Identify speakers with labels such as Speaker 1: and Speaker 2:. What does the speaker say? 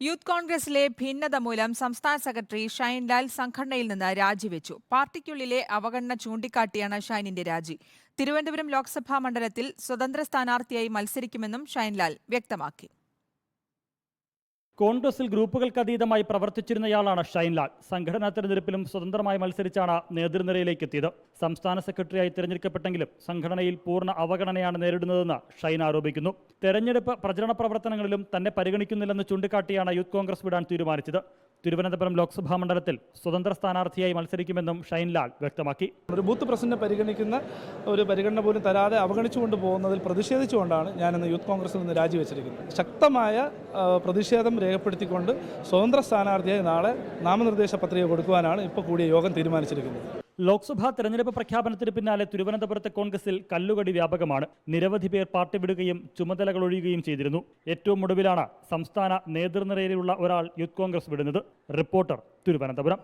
Speaker 1: Youth കോൺഗ്രസിലെ ഭിന്നത മൂലം സംസ്ഥാന സെക്രട്ടറി ഷൈൻലാൽ സംഘടനയിൽ നിന്ന് രാജിവെച്ചു. പാർട്ടിക്കുള്ളിലെ അവഗണന ചൂണ്ടിക്കാട്ടിയാണ് ഷൈനിന്റെ രാജി. തിരുവനന്തപുരം ലോക്സഭാ മണ്ഡലത്തിൽ സ്വതന്ത്ര സ്ഥാനാർത്ഥിയായി മത്സരിക്കുമെന്നും ഷൈൻലാൽ വ്യക്തമാക്കി.
Speaker 2: കോൺഗ്രസിൽ ഗ്രൂപ്പുകൾക്ക് അതീതമായി പ്രവർത്തിച്ചിരുന്നയാളാണ് ഷൈൻലാൽ. സംഘടനാ തെരഞ്ഞെടുപ്പിലും സ്വതന്ത്രമായി മത്സരിച്ചാണ് നേതൃനിരയിലേക്ക് എത്തിയത് സംസ്ഥാന സെക്രട്ടറിയായി തിരഞ്ഞെടുക്കപ്പെട്ടെങ്കിലും സംഘടനയിൽ പൂർണ അവഗണനയാണ് നേരിടുന്നതെന്ന് ഷൈൻ ആരോപിക്കുന്നു. തെരഞ്ഞെടുപ്പ് പ്രചരണ പ്രവർത്തനങ്ങളിലും തന്നെ പരിഗണിക്കുന്നില്ലെന്ന് ചൂണ്ടിക്കാട്ടിയാണ് യൂത്ത് കോൺഗ്രസ് വിടാൻ തീരുമാനിച്ചത്. തിരുവനന്തപുരം ലോക്സഭാ മണ്ഡലത്തിൽ സ്വതന്ത്ര സ്ഥാനാർത്ഥിയായി മത്സരിക്കുമെന്നും ഷൈൻലാൽ വ്യക്തമാക്കി.
Speaker 3: ഒരു ബൂത്ത് പ്രസിഡന്റ് പരിഗണിക്കുന്ന ഒരു പരിഗണന പോലും തരാതെ അവഗണിച്ചുകൊണ്ട് പോകുന്നതിൽ പ്രതിഷേധിച്ചുകൊണ്ടാണ് ഞാൻ ഞാനിന്ന് യൂത്ത് കോൺഗ്രസിൽ നിന്ന് രാജിവെച്ചിരിക്കുന്നത്. ശക്തമായ പ്രതിഷേധം രേഖപ്പെടുത്തിക്കൊണ്ട് സ്വതന്ത്ര സ്ഥാനാർത്ഥിയായി നാളെ നാമനിർദ്ദേശ പത്രിക കൊടുക്കുവാനാണ് ഇപ്പോൾ കൂടിയ യോഗം തീരുമാനിച്ചിരിക്കുന്നത്.
Speaker 2: ലോക്സഭാ തെരഞ്ഞെടുപ്പ് പ്രഖ്യാപനത്തിന് പിന്നാലെ തിരുവനന്തപുരത്തെ കോൺഗ്രസിൽ കല്ലുകടി വ്യാപകമാണ്. നിരവധി പേർ പാർട്ടി വിടുകയും ചുമതലകൾ ഒഴിയുകയും ചെയ്തിരുന്നു. ഏറ്റവും ഒടുവിലാണ് സംസ്ഥാന നേതൃനിരയിലുള്ള ഒരാൾ യൂത്ത് കോൺഗ്രസ് വിടുന്നത്. റിപ്പോർട്ടർ തിരുവനന്തപുരം.